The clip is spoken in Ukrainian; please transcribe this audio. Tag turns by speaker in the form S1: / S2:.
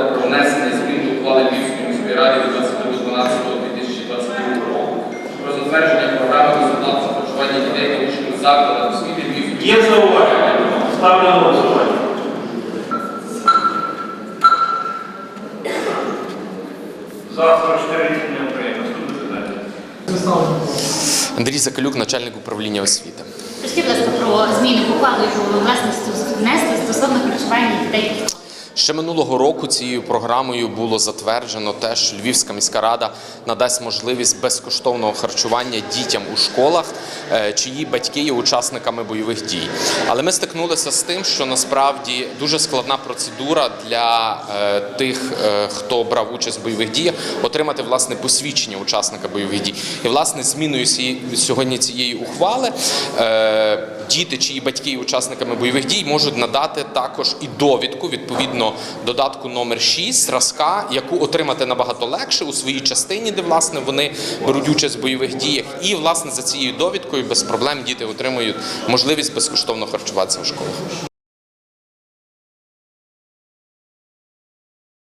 S1: ухвали про внесення змін до ухвали Львівської міської ради від 22.12.2022 року про затвердження програми безоплатного харчування дітей та учнів закладах освіти Львівської. Є зауваження?
S2: Ставлю на голосування. За 44 рішення України.
S3: Андрій Закалюк, начальник управління освіти.
S4: Розкажіть, будь ласка, про зміни в ухвалу, ви власне внесли стосовно харчування дітей.
S3: Ще минулого року цією програмою було затверджено те, що Львівська міська рада надасть можливість безкоштовного харчування дітям у школах, е, чиї батьки є учасниками бойових дій. Але ми стикнулися з тим, що насправді дуже складна процедура для е, тих, е, хто брав участь в бойових діях, отримати власне посвідчення учасника бойових дій. І власне зміною сьогодні цієї ухвали діти, чиї батьки є учасниками бойових дій, можуть надати також і довідку відповідно додатку номер 6 зразка, яку отримати набагато легше у своїй частині, де власне вони беруть участь в бойових діях. І власне за цією довідкою без проблем діти отримують можливість безкоштовно харчуватися в школах.